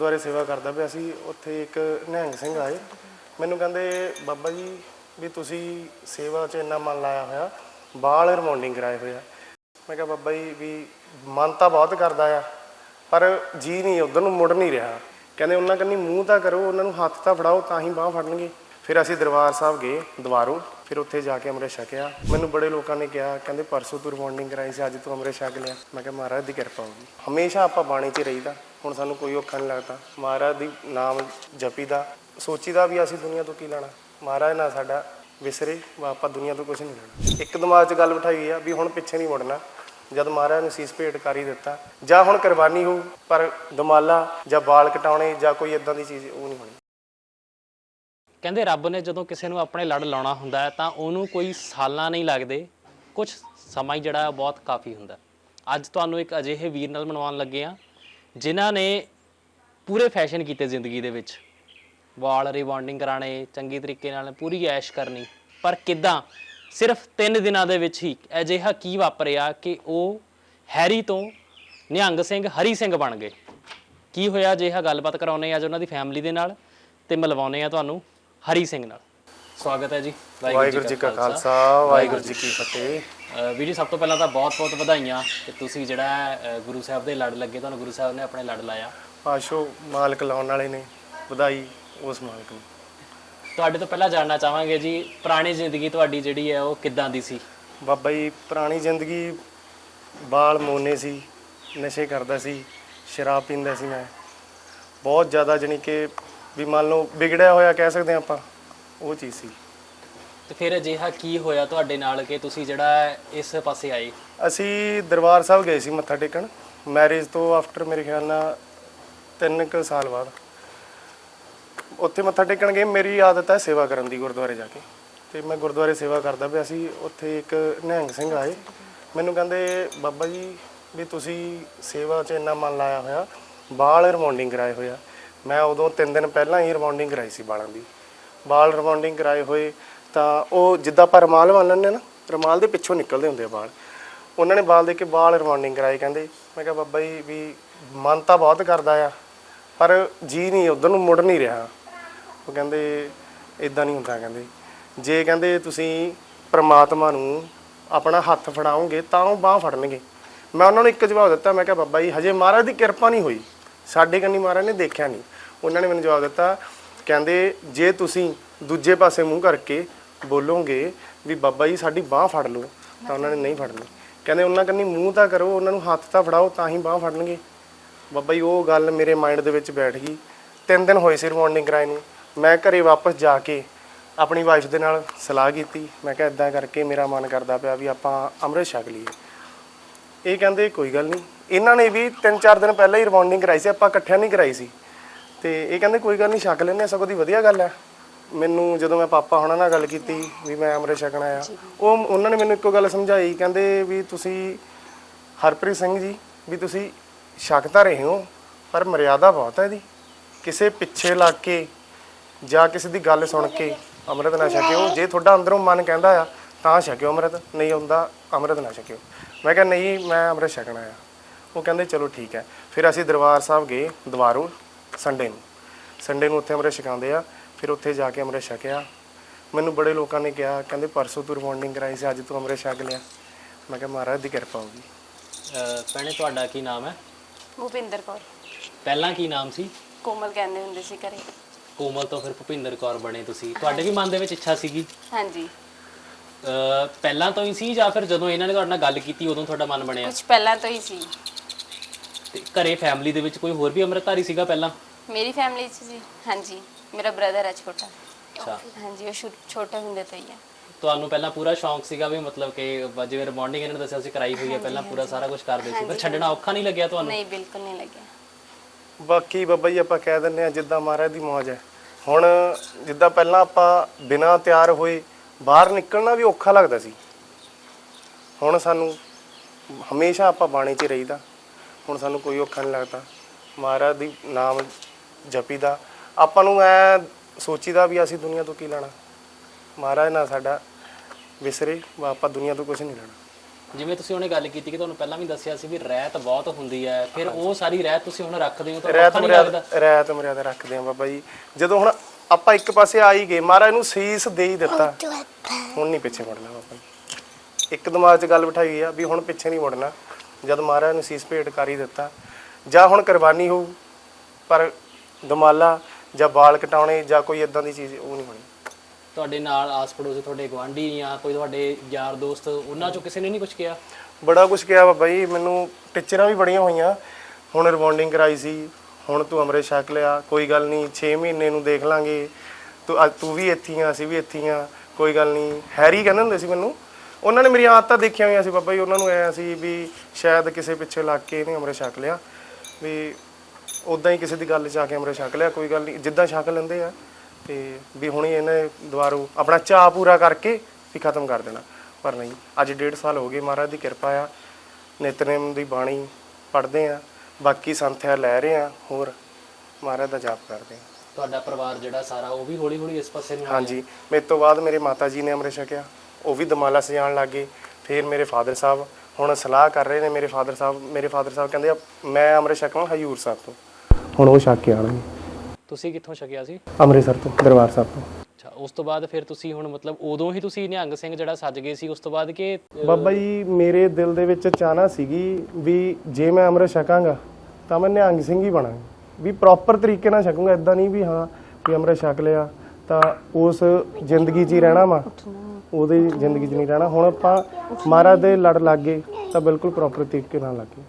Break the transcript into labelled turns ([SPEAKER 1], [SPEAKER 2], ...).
[SPEAKER 1] ਗੁਰਦੁਆਰੇ ਸੇਵਾ ਕਰਦਾ ਪਿਆ ਸੀ, ਉੱਥੇ ਇੱਕ ਨਿਹੰਗ ਸਿੰਘ ਆਏ। ਮੈਨੂੰ ਕਹਿੰਦੇ, ਬਾਬਾ ਜੀ, ਵੀ ਤੁਸੀਂ ਸੇਵਾ 'ਚ ਇੰਨਾ ਮਨ ਲਾਇਆ ਹੋਇਆ, ਬਾਲ ਰਿਮਾਉਂਡਿੰਗ ਕਰਾਏ ਹੋਇਆ ਮੈਂ ਕਿਹਾ, ਬਾਬਾ ਜੀ, ਵੀ ਮਨ ਤਾਂ ਬਹੁਤ ਕਰਦਾ ਆ, ਪਰ ਜੀ ਨਹੀਂ, ਉਧਰ ਨੂੰ ਮੁੜ ਨਹੀਂ ਰਿਹਾ। ਕਹਿੰਦੇ, ਉਹਨਾਂ ਕੰਨੀ ਮੂੰਹ ਤਾਂ ਕਰੋ, ਉਹਨਾਂ ਨੂੰ ਹੱਥ ਤਾਂ ਫੜਾਓ, ਤਾਂ ਹੀ ਬਾਹ ਫੜਨਗੇ। ਫਿਰ ਅਸੀਂ ਦਰਬਾਰ ਸਾਹਿਬ ਗਏ ਦੁਬਾਰੋਂ, ਫਿਰ ਉੱਥੇ ਜਾ ਕੇ ਅੰਮ੍ਰਿਤ ਛਕਿਆ ਮੈਨੂੰ ਬੜੇ ਲੋਕਾਂ ਨੇ ਕਿਹਾ, ਕਹਿੰਦੇ ਪਰਸੋਂ ਤੂੰ ਰਿਮਾਉਂਡਿੰਗ ਕਰਾਈ ਸੀ, ਅੱਜ ਤੂੰ ਅੰਮ੍ਰਿਤ ਛਕ ਲਿਆ। ਮੈਂ ਕਿਹਾ, ਮਹਾਰਾਜ ਦੀ ਕਿਰਪਾ ਹੋਗੀ ਹਮੇਸ਼ਾ ਆਪਾਂ ਬਾਣੀ 'ਚ ਰਹੀਦਾ, ਹੁਣ ਸਾਨੂੰ ਕੋਈ ਔਖਾ ਨਹੀਂ ਲੱਗਦਾ। ਮਹਾਰਾਜ ਦੀ ਨਾਮ ਜਪੀਦਾ, ਸੋਚੀਦਾ ਵੀ ਅਸੀਂ ਦੁਨੀਆ ਤੋਂ ਕੀ ਲੈਣਾ। ਮਹਾਰਾਜ ਨਾਲ ਸਾਡਾ ਵਿਸਰੇ ਵਾ ਆਪਾਂ ਦੁਨੀਆ ਤੋਂ ਕੁਝ ਨਹੀਂ ਲੈਣਾ। ਇੱਕ ਦਿਮਾਗ 'ਚ ਗੱਲ ਬਿਠਾਈ ਆ ਵੀ ਹੁਣ ਪਿੱਛੇ ਨਹੀਂ ਮੁੜਨਾ। ਜਦ ਮਹਾਰਾਜ ਨੇ ਸੀਸ ਭੇਟ ਕਰ ਹੀ ਦਿੱਤਾ, ਜਾਂ ਹੁਣ ਕੁਰਬਾਨੀ ਹੋਊ, ਪਰ ਦਮਾਲਾ ਜਾਂ ਵਾਲ ਕਟਾਉਣੇ ਜਾਂ ਕੋਈ ਇਦਾਂ ਦੀ ਚੀਜ਼, ਉਹ ਨਹੀਂ ਹੋਣੀ।
[SPEAKER 2] ਕਹਿੰਦੇ ਰੱਬ ਨੇ ਜਦੋਂ ਕਿਸੇ ਨੂੰ ਆਪਣੇ ਲੜ ਲਾਉਣਾ ਹੁੰਦਾ ਹੈ ਤਾਂ ਉਹਨੂੰ ਕੋਈ ਸਾਲਾਂ ਨਹੀਂ ਲੱਗਦੇ ਕੁਝ ਸਮਾਂ ਹੀ ਜਿਹੜਾ ਬਹੁਤ ਕਾਫੀ ਹੁੰਦਾ ਅੱਜ ਤੁਹਾਨੂੰ ਇੱਕ ਅਜਿਹੇ ਵੀਰ ਨਾਲ ਮਿਲਵਾਉਣ ਲੱਗੇ ਆ ਜਿਨ੍ਹਾਂ ਨੇ ਪੂਰੇ ਫੈਸ਼ਨ ਕੀਤੇ ਜ਼ਿੰਦਗੀ ਦੇ ਵਿੱਚ। ਵਾਲ ਰਿਵਾਂਡਿੰਗ ਕਰਾਣੇ ਚੰਗੀ ਤਰੀਕੇ ਨਾਲ ਪੂਰੀ ਐਸ਼ ਕਰਨੀ, ਪਰ ਕਿਦਾਂ? ਸਿਰਫ 3 ਦਿਨਾਂ ਦੇ ਵਿੱਚ ਹੀ ਅਜਿਹਾ ਕੀ ਵਾਪਰਿਆ ਕਿ ਉਹ ਹੈਰੀ ਤੋਂ ਨਿਹੰਗ ਸਿੰਘ, ਹਰੀ ਸਿੰਘ ਬਣ ਗਏ। ਕੀ ਹੋਇਆ? ਅਜਿਹਾ ਗੱਲਬਾਤ ਕਰਾਉਨੇ ਅੱਜ ਉਹਨਾਂ ਦੀ ਫੈਮਿਲੀ ਦੇ ਨਾਲ ਤੇ ਮਿਲਵਾਉਨੇ ਆ ਤੁਹਾਨੂੰ। ਹਰੀ ਸਿੰਘ ਨਾਲ। ਸਵਾਗਤ ਹੈ ਜੀ।
[SPEAKER 1] ਵਾਹਿਗੁਰੂ ਜੀ ਕਾ ਖਾਲਸਾ। ਵਾਹਿਗੁਰੂ ਜੀ ਕੀ ਫਤਿਹ।
[SPEAKER 2] ਵੀਰ ਜੀ ਸਭ ਤੋਂ ਪਹਿਲਾਂ ਤਾਂ ਬਹੁਤ-ਬਹੁਤ ਵਧਾਈਆਂ ਕਿ ਤੁਸੀਂ ਜਿਹੜਾ ਹੈ, ਗੁਰੂ ਸਾਹਿਬ ਦੇ ਲੜ ਲੱਗੇ ਤੁਹਾਨੂੰ ਗੁਰੂ ਸਾਹਿਬ ਨੇ ਆਪਣੇ ਲੜ ਲਾਇਆ।
[SPEAKER 1] ਆਸ਼ੋ ਮਾਲਕ ਲਾਉਣ ਵਾਲੇ ਨੇ ਵਧਾਈ ਉਸ ਮਾਲਕ ਨੂੰ।
[SPEAKER 2] ਤੁਹਾਡੇ ਤੋਂ ਪਹਿਲਾਂ ਜਾਣਨਾ ਚਾਹਾਂਗੇ ਜੀ ਪੁਰਾਣੀ ਜ਼ਿੰਦਗੀ ਤੁਹਾਡੀ ਜਿਹੜੀ ਹੈ ਉਹ ਕਿੱਦਾਂ ਦੀ ਸੀ?
[SPEAKER 1] ਬਾਬਾ ਜੀ ਪੁਰਾਣੀ ਜ਼ਿੰਦਗੀ ਬਾਲ ਮੋਨੇ ਸੀ ਨਸ਼ੇ ਕਰਦਾ ਸੀ ਸ਼ਰਾਬ ਪੀਂਦਾ ਸੀ ਮੈਂ। ਬਹੁਤ ਜ਼ਿਆਦਾ ਜਾਣੀ ਕਿ ਵੀ ਮੰਨ ਲਓ ਵਿਗੜਿਆ ਹੋਇਆ ਕਹਿ ਸਕਦੇ ਹਾਂ ਆਪਾਂ ਉਹ ਚੀਜ਼ ਸੀ।
[SPEAKER 2] ਤੇ ਫਿਰ ਅਜਿਹਾ ਕੀ ਹੋਇਆ ਤੁਹਾਡੇ ਨਾਲ ਕਿ ਤੁਸੀਂ ਜਿਹੜਾ ਇਸ ਪਾਸੇ ਆਏ?
[SPEAKER 1] ਅਸੀਂ ਦਰਬਾਰ ਸਾਹਿਬ ਗਏ ਸੀ ਮੱਥਾ ਟੇਕਣ। ਮੈਰਿਜ ਤੋਂ ਆਫਟਰ ਮੇਰੇ ਖਿਆਲ ਨਾਲ 3 ਕੁ ਸਾਲ ਬਾਅਦ। ਉੱਥੇ ਮੱਥਾ ਟੇਕਣ ਗਏ। ਮੇਰੀ ਆਦਤ ਹੈ ਸੇਵਾ ਕਰਨ ਦੀ ਗੁਰਦੁਆਰੇ ਜਾ ਕੇ। ਤੇ ਮੈਂ ਗੁਰਦੁਆਰੇ ਸੇਵਾ ਕਰਦਾ ਪਿਆ ਸੀ। ਉੱਥੇ ਇੱਕ ਨਿਹੰਗ ਸਿੰਘ ਆਏ। ਮੈਨੂੰ ਕਹਿੰਦੇ ਬਾਬਾ ਜੀ ਵੀ ਤੁਸੀਂ ਸੇਵਾ 'ਚ ਇੰਨਾ ਮਨ ਲਾਇਆ ਹੋਇਆ। ਬਾਲ ਰਿਮਾਉਂਡਿੰਗ ਕਰਾਏ ਹੋਇਆ ਮੈਂ ਉਦੋਂ 3 ਦਿਨ ਪਹਿਲਾਂ ਹੀ ਰਿਮਾਉਂਡਿੰਗ ਕਰਾਈ ਸੀ ਬਾਲਾਂ ਦੀ। ਬਾਲ ਰਿਮਾਉਂਡਿੰਗ ਕਰਾਏ ਹੋਏ ਤਾਂ ਉਹ ਜਿੱਦਾਂ ਆਪਾਂ ਰਮਾਲ ਬੰਨ ਲੈਂਦੇ ਆ ਨਾ, ਰਮਾਲ ਦੇ ਪਿੱਛੋਂ ਨਿਕਲਦੇ ਹੁੰਦੇ ਆ ਬਾਲ। ਉਹਨਾਂ ਨੇ ਬਾਲ ਦੇ ਕੇ ਬਾਲ ਰਿਮਾਉਂਡਿੰਗ ਕਰਾਏ ਕਹਿੰਦੇ, ਮੈਂ ਕਿਹਾ ਬਾਬਾ ਜੀ ਵੀ ਮਨ ਤਾਂ ਬਹੁਤ ਕਰਦਾ ਆ, ਪਰ ਜੀ ਨਹੀਂ, ਉਧਰ ਨੂੰ ਮੁੜ ਨਹੀਂ ਰਿਹਾ। ਉਹ ਕਹਿੰਦੇ ਇਦਾਂ ਨਹੀਂ ਹੁੰਦਾ ਕਹਿੰਦੇ। ਜੇ ਕਹਿੰਦੇ ਤੁਸੀਂ ਪ੍ਰਮਾਤਮਾ ਨੂੰ ਆਪਣਾ ਹੱਥ ਫੜਾਓਗੇ ਤਾਂ ਉਹ ਬਾਹ ਫੜਨਗੇ। ਮੈਂ ਉਹਨਾਂ ਨੂੰ ਇੱਕ ਜਵਾਬ ਦਿੱਤਾ, ਮੈਂ ਕਿਹਾ ਬਾਬਾ ਜੀ, ਹਜੇ ਮਹਾਰਾਜ ਦੀ ਕਿਰਪਾ ਨਹੀਂ ਹੋਈ। ਸਾਡੇ ਕੰਨੀ ਮਹਾਰਾਜ ਨੇ ਦੇਖਿਆ ਨਹੀਂ। ਉਹਨਾਂ ਨੇ ਮੈਨੂੰ ਜਵਾਬ ਦਿੱਤਾ, ਕਹਿੰਦੇ ਜੇ ਤੁਸੀਂ ਦੂਜੇ ਪਾਸੇ ਮੂੰਹ ਕਰਕੇ ਬੋਲੋਗੇ ਵੀ ਬਾਬਾ ਜੀ ਸਾਡੀ ਬਾਹ ਫੜ ਲਓ, ਤਾਂ ਉਹਨਾਂ ਨੇ ਨਹੀਂ ਫੜਨੀ। ਕਹਿੰਦੇ ਉਹਨਾਂ ਕੰਨੀ ਮੂੰਹ ਤਾਂ ਕਰੋ, ਉਹਨਾਂ ਨੂੰ ਹੱਥ ਤਾਂ ਫੜਾਓ, ਤਾਂ ਹੀ ਬਾਹ ਫੜਨਗੇ। ਬਾਬਾ ਜੀ, ਉਹ ਗੱਲ ਮੇਰੇ ਮਾਈਂਡ ਦੇ ਵਿੱਚ ਬੈਠ ਗਈ। ਤਿੰਨ ਦਿਨ ਹੋਏ ਸੀ ਰਿਮਾਉਂਡਿੰਗ ਕਰਾਏ ਨੂੰ। ਮੈਂ ਘਰੇ ਵਾਪਸ ਜਾ ਕੇ ਆਪਣੀ ਵਾਈਫ ਦੇ ਨਾਲ ਸਲਾਹ ਕੀਤੀ। ਮੈਂ ਕਿਹਾ ਇਦਾਂ ਕਰਕੇ ਮੇਰਾ ਮਨ ਕਰਦਾ ਪਿਆ ਵੀ ਆਪਾਂ ਅੰਮ੍ਰਿਤ ਛਕ ਲਈਏ। ਇਹ ਕਹਿੰਦੇ ਕੋਈ ਗੱਲ ਨਹੀਂ। ਇਹਨਾਂ ਨੇ ਵੀ 3-4 ਦਿਨ ਪਹਿਲਾਂ ਹੀ ਰਿਮਾਉਂਡਿੰਗ ਕਰਾਈ ਸੀ, ਆਪਾਂ ਇਕੱਠਿਆਂ ਨਹੀਂ ਕਰਾਈ ਸੀ। ਤੇ ਇਹ ਕਹਿੰਦੇ ਕੋਈ ਗੱਲ ਨਹੀਂ ਛਕ ਹਾਂ, ਸਗੋਂ ਦੀ ਵਧੀਆ ਗੱਲ ਹੈ। ਮੈਨੂੰ ਜਦੋਂ ਮੈਂ ਪਾਪਾ ਹੋਣਾ ਨਾਲ ਗੱਲ ਕੀਤੀ ਵੀ ਮੈਂ ਅੰਮ੍ਰਿਤ ਛਕਣਾ ਆ ਉਹ ਉਹਨਾਂ ਨੇ ਮੈਨੂੰ ਇੱਕੋ ਗੱਲ ਸਮਝਾਈ ਕਹਿੰਦੇ ਵੀ ਤੁਸੀਂ ਹਰਪ੍ਰੀਤ ਸਿੰਘ ਜੀ ਵੀ ਤੁਸੀਂ ਛਕ ਤਾਂ ਰਹੇ ਹੋ ਪਰ ਮਰਿਆਦਾ ਬਹੁਤ ਹੈ ਇਹਦੀ। ਕਿਸੇ ਪਿੱਛੇ ਲੱਗ ਕੇ ਜਾਂ ਕਿਸੇ ਦੀ ਗੱਲ ਸੁਣ ਕੇ ਅੰਮ੍ਰਿਤ ਨਾ ਛਕਿਓ। ਜੇ ਤੁਹਾਡਾ ਅੰਦਰੋਂ ਮਨ ਕਹਿੰਦਾ ਆ ਤਾਂ ਛਕਿਓ ਅੰਮ੍ਰਿਤ ਨਹੀਂ ਹੁੰਦਾ ਅੰਮ੍ਰਿਤ ਨਾ ਛਕਿਓ। ਮੈਂ ਕਿਹਾ ਨਹੀਂ ਮੈਂ ਅੰਮ੍ਰਿਤ ਛਕਣਾ ਆ ਉਹ ਕਹਿੰਦੇ ਚਲੋ ਠੀਕ ਹੈ। ਫਿਰ ਅਸੀਂ ਦਰਬਾਰ ਸਾਹਿਬ ਗਏ ਦੁਬਾਰੋਂ ਸੰਡੇ ਨੂੰ। ਸੰਡੇ ਨੂੰ ਉੱਥੇ ਅੰਮ੍ਰਿਤ ਛਕਾਉਂਦੇ ਆ ਫਿਰ ਉੱਥੇ ਜਾ ਕੇ ਅੰਮ੍ਰਿਤ ਛਕਿਆ। ਮੈਨੂੰ ਬੜੇ ਲੋਕਾਂ ਨੇ ਕਿਹਾ ਕਹਿੰਦੇ ਪਰਸੋਂ ਤੂੰ ਰਿਮਾਉਂਡਿੰਗ ਕਰਾਈ ਸੀ ਅੱਜ ਤੂੰ ਅੰਮ੍ਰਿਤ ਛਕ ਲਿਆ। ਮੈਂ ਕਿਹਾ ਮਹਾਰਾਜ ਦੀ ਕਿਰਪਾ ਹੋਗੀ
[SPEAKER 2] ਭੈਣੇ ਤੁਹਾਡਾ ਕੀ ਨਾਮ ਹੈ?
[SPEAKER 3] ਭੁਪਿੰਦਰ ਕੌਰ।
[SPEAKER 2] ਪਹਿਲਾਂ ਕੀ ਨਾਮ ਸੀ?
[SPEAKER 3] ਕੋਮਲ ਕਹਿੰਦੇ ਹੁੰਦੇ ਸੀ ਘਰੇ।
[SPEAKER 2] ਕੋਮਲ ਤੋਂ ਫਿਰ ਭੁਪਿੰਦਰ ਕੌਰ ਬਣੇ ਤੁਸੀਂ। ਤੁਹਾਡੇ ਵੀ ਮਨ ਦੇ ਵਿੱਚ ਇੱਛਾ ਸੀਗੀ?
[SPEAKER 3] ਹਾਂਜੀ।
[SPEAKER 2] ਪਹਿਲਾਂ ਤੋਂ ਹੀ ਸੀ ਜਾਂ ਫਿਰ ਜਦੋਂ ਇਹਨਾਂ ਨੇ ਤੁਹਾਡੇ ਨਾਲ ਗੱਲ ਕੀਤੀ ਉਦੋਂ ਤੁਹਾਡਾ ਮਨ ਬਣਿਆ?
[SPEAKER 3] ਕੁਝ ਪਹਿਲਾਂ ਤੋਂ ਹੀ ਸੀ।
[SPEAKER 2] ਤੇ ਘਰੇ ਫੈਮਿਲੀ ਦੇ ਵਿੱਚ ਕੋਈ ਹੋਰ ਵੀ ਅੰਮ੍ਰਿਤਧਾਰੀ ਸੀਗਾ ਪਹਿਲਾਂ?
[SPEAKER 3] ਮੇਰੀ ਫੈਮਿਲੀ 'ਚ ਸੀ ਹਾਂਜੀ ਮੇਰਾ ਬ੍ਰਦਰ ਹੈ ਛੋਟਾ।
[SPEAKER 2] ਅੱਛਾ।
[SPEAKER 3] ਹਾਂਜੀ ਉਹ ਛੋ- ਛੋਟੇ ਹੁੰਦੇ ਤੋਂ ਹੀ ਹੈ।
[SPEAKER 2] ਤੁਹਾਨੂੰ ਪਹਿਲਾਂ ਪੂਰਾ ਸ਼ੌਂਕ ਸੀਗਾ ਵੀ ਮਤਲਬ ਕਿ ਬ- ਜਿਵੇਂ ਰਿਬੌਂਡਿੰਗ ਇਹਨਾਂ ਨੇ ਦੱਸਿਆ ਸੀ ਕਰਾਈ ਹੋਈ ਹੈ ਪਹਿਲਾਂ ਪੂਰਾ ਸਾਰਾ ਕੁਝ ਕਰਦੇ ਸੀ। ਫਿਰ ਛੱਡਣਾ ਔਖਾ ਨਹੀਂ ਲੱਗਿਆ ਤੁਹਾਨੂੰ?
[SPEAKER 3] ਨਹੀਂ ਬਿਲਕੁਲ ਨਹੀਂ ਲੱਗਿਆ।
[SPEAKER 1] ਬਾਕੀ ਬਾਬਾ ਜੀ ਆਪਾਂ ਕਹਿ ਦਿੰਦੇ ਆ ਜਿੱਦਾਂ ਮਹਾਰਾਜ ਦੀ ਮੌਜ ਹੈ। ਹੁਣ ਜਿੱਦਾਂ ਪਹਿਲਾਂ ਆਪਾਂ ਬਿਨਾਂ ਤਿਆਰ ਹੋਏ ਬਾਹਰ ਨਿਕਲਣਾ ਵੀ ਔਖਾ ਲੱਗਦਾ ਸੀ। ਹੁਣ ਸਾਨੂੰ ਹਮੇਸ਼ਾ ਆਪਾਂ ਬਾਣੀ 'ਚ ਰਹੀਦਾ। ਹੁਣ ਸਾਨੂੰ ਕੋਈ ਔਖਾ ਨਹੀਂ ਲੱਗਦਾ। ਮਹਾਰਾਜ ਦੀ ਨਾਮ ਜਪੀਦਾ। ਆਪਾਂ ਨੂੰ ਐ ਸੋਚੀਦਾ ਵੀ ਅਸੀਂ ਦੁਨੀਆ ਤੋਂ ਕੀ ਲੈਣਾ। ਮਹਾਰਾਜ ਨਾਲ ਸਾਡਾ ਵਿਸਰੇ ਵਾ ਆਪਾਂ ਦੁਨੀਆ ਤੋਂ ਕੁਝ ਨਹੀਂ ਲੈਣਾ।
[SPEAKER 2] ਜਿਵੇਂ ਤੁਸੀਂ ਉਹਨੇ ਗੱਲ ਕੀਤੀ ਕਿ ਤੁਹਾਨੂੰ ਪਹਿਲਾਂ ਵੀ ਦੱਸਿਆ ਸੀ ਵੀ ਰਹਿਤ ਬਹੁਤ ਹੁੰਦੀ ਹੈ ਫਿਰ ਉਹ ਸਾਰੀ ਰਹਿਤ ਤੁਸੀਂ ਹੁਣ ਰੱਖਦੇ ਹੋ ਤਾਂ
[SPEAKER 1] ਰਹਿਤ
[SPEAKER 2] ਔਖਾ ਨਹੀਂ ਲੱਗਦਾ?
[SPEAKER 1] ਮਰਿਆਦਾ ਰਹਿਤ ਮਰਿਆਦਾ ਰੱਖਦੇ ਆ ਬਾਬਾ ਜੀ। ਜਦੋਂ ਹੁਣ ਆਪਾਂ ਇੱਕ ਪਾਸੇ ਆ ਹੀ ਗਏ ਮਹਾਰਾਜ ਨੂੰ ਸੀਸ ਦੇ ਹੀ ਦਿੱਤਾ। ਹੁਣ ਨਹੀਂ ਪਿੱਛੇ ਮੁੜਨਾ ਬਾਬਾ ਜੀ। ਇੱਕ ਦਿਮਾਗ 'ਚ ਗੱਲ ਬਿਠਾਈ ਗਈ ਆ ਵੀ ਹੁਣ ਪਿੱਛੇ ਨਹੀਂ ਮੁੜਨਾ। ਜਦ ਮਹਾਰਾਜ ਨੂੰ ਸੀਸ ਭੇਟ ਕਰ ਹੀ ਦਿੱਤਾ। ਜਾਂ ਹੁਣ ਕੁਰਬਾਨੀ ਹੋਊ ਪਰ ਦਮਾਲਾ ਜਾਂ ਵਾਲ ਕਟਾਉਣੇ ਜਾਂ ਕੋਈ ਇਦਾਂ ਦੀ ਚੀਜ਼ ਉਹ ਨਹੀਂ ਹੋਣੀ
[SPEAKER 2] ਤੁਹਾਡੇ ਨਾਲ ਆਸ ਪੜੋਸ ਤੁਹਾਡੇ ਗਵਾਂਢੀ ਜਾਂ ਕੋਈ ਤੁਹਾਡੇ ਯਾਰ ਦੋਸਤ ਉਹਨਾਂ ਚੋਂ ਕਿਸੇ ਨੇ ਨਹੀਂ ਕੁਝ ਕਿਹਾ?
[SPEAKER 1] ਬੜਾ ਕੁਝ ਕਿਹਾ ਬਾਬਾ ਜੀ ਮੈਨੂੰ ਟੀਚਰਾਂ ਵੀ ਬੜੀਆਂ ਹੋਈਆਂ। ਹੁਣ ਰਿਬੌਂਡਿੰਗ ਕਰਾਈ ਸੀ ਹੁਣ ਤੂੰ ਅਮਰੇ ਛਕ ਲਿਆ ਕੋਈ ਗੱਲ ਨਹੀਂ 6 ਮਹੀਨੇ ਨੂੰ ਦੇਖ ਲਾਂਗੇ। ਤੂੰ ਅੱਜ ਤੂੰ ਵੀ ਇੱਥੇ ਹੀ ਆ ਅਸੀਂ ਵੀ ਇੱਥੇ ਹੀ ਆ ਕੋਈ ਗੱਲ ਨਹੀਂ। ਹੈਰੀ ਕਹਿੰਦੇ ਹੁੰਦੇ ਸੀ ਮੈਨੂੰ। ਉਹਨਾਂ ਨੇ ਮੇਰੀਆਂ ਆਦਤਾਂ ਦੇਖੀਆਂ ਹੋਈਆਂ ਸੀ ਬਾਬਾ ਜੀ ਉਹਨਾਂ ਨੂੰ ਐ ਸੀ ਵੀ ਸ਼ਾਇਦ ਕਿਸੇ ਪਿੱਛੇ ਲੱਗ ਕੇ ਇਹਨੇ ਅਮਰੇ ਛਕ ਲਿਆ ਵੀ ਉਦਾਂ ਹੀ ਕਿਸੇ ਦੀ ਗੱਲ 'ਚ ਆ ਕੇ ਅਮਰੇ ਛਕ ਲਿਆ ਕੋਈ ਗੱਲ ਨਹੀਂ। ਜਿੱਦਾਂ ਛਕ ਲੈਂਦੇ ਆ ਤੇ ਵੀ ਹੁਣੀ ਇਹਨੇ ਦੁਬਾਰੂ ਆਪਣਾ ਚਾਅ ਪੂਰਾ ਕਰਕੇ ਵੀ ਖਤਮ ਕਰ ਦੇਣਾ। ਪਰ ਨਹੀਂ ਅੱਜ ਡੇਢ ਸਾਲ ਹੋ ਗਏ ਮਹਾਰਾਜ ਦੀ ਕਿਰਪਾ ਆ। ਨਿਤਨੇਮ ਦੀ ਬਾਣੀ ਪੜ੍ਹਦੇ ਆ ਬਾਕੀ ਸੰਥਿਆ ਲੈ ਰਹੇ ਆ ਹੋਰ ਮਹਾਰਾਜ ਦਾ ਜਾਪ ਕਰਦੇ ਆ।
[SPEAKER 2] ਤੁਹਾਡਾ ਪਰਿਵਾਰ ਜਿਹੜਾ ਸਾਰਾ ਉਹ ਵੀ ਹੌਲੀ ਹੌਲੀ ਇਸ ਪਾਸੇ ਨੂੰ ਆਇਆ।
[SPEAKER 1] ਹਾਂਜੀ ਮੇਰੇ ਤੋਂ ਬਾਅਦ ਮੇਰੇ ਮਾਤਾ ਜੀ ਨੇ ਅੰਮ੍ਰਿਤ ਛਕਿਆ ਉਹ ਵੀ ਦਮਾਲਾ ਸਜਾਉਣ ਲੱਗੇ। ਫਿਰ ਮੇਰੇ ਫਾਦਰ ਸਾਹਿਬ ਹੁਣ ਸਲਾਹ ਕਰ ਰਹੇ ਨੇ ਮੇਰੇ ਫਾਦਰ ਸਾਹਿਬ ਮੇਰੇ ਫਾਦਰ ਸਾਹਿਬ ਕਹਿੰਦੇ ਆ, ਮੈਂ ਅੰਮ੍ਰਿਤ ਛਕਾਂ ਹਜੂਰ ਸਾਹਿਬ ਤੋਂ। ਹੁਣ ਉਹ ਛਕ ਕੇ ਆਣਗੇ
[SPEAKER 2] ਤੁਸੀਂ ਕਿੱਥੋਂ ਛਕਿਆ ਸੀ?
[SPEAKER 1] ਅੰਮ੍ਰਿਤਸਰ ਤੋਂ ਦਰਬਾਰ ਸਾਹਿਬ ਤੋਂ।
[SPEAKER 2] ਅੱਛਾ ਉਸ ਤੋਂ ਬਾਅਦ ਫਿਰ ਤੁਸੀਂ ਹੁਣ ਮਤਲਬ ਉਦੋਂ ਹੀ ਤੁਸੀਂ ਨਿਹੰਗ ਸਿੰਘ ਜਿਹੜਾ ਸੱਜ ਗਏ ਸੀ ਉਸ ਤੋਂ ਬਾਅਦ ਕਿ
[SPEAKER 1] ਬਾਬਾ ਜੀ ਮੇਰੇ ਦਿਲ ਦੇ ਵਿੱਚ ਚਾਹਨਾ ਸੀਗੀ ਵੀ ਜੇ ਮੈਂ ਅੰਮ੍ਰਿਤ ਛਕਾਂਗਾ ਤਾਂ ਮੈਂ ਨਿਹੰਗ ਸਿੰਘ ਹੀ ਬਣਾਂਗਾ। ਵੀ ਪ੍ਰੋਪਰ ਤਰੀਕੇ ਨਾਲ ਛਕੂੰਗਾ ਇਦਾਂ ਨਹੀਂ ਵੀ ਹਾਂ ਵੀ ਅੰਮ੍ਰਿਤ ਛਕ ਲਿਆ ਤਾਂ ਉਸ ਜ਼ਿੰਦਗੀ 'ਚ ਹੀ ਰਹਿਣਾ ਵਾ। ਉਹਦੇ ਜ਼ਿੰਦਗੀ 'ਚ ਨਹੀਂ ਰਹਿਣਾ। ਹੁਣ ਆਪਾਂ ਮਹਾਰਾਜ ਦੇ ਲੜ ਲੱਗੇ ਤਾਂ ਬਿਲਕੁਲ ਪ੍ਰੋਪਰ ਤਰੀਕੇ ਨਾਲ ਲੱਗੇ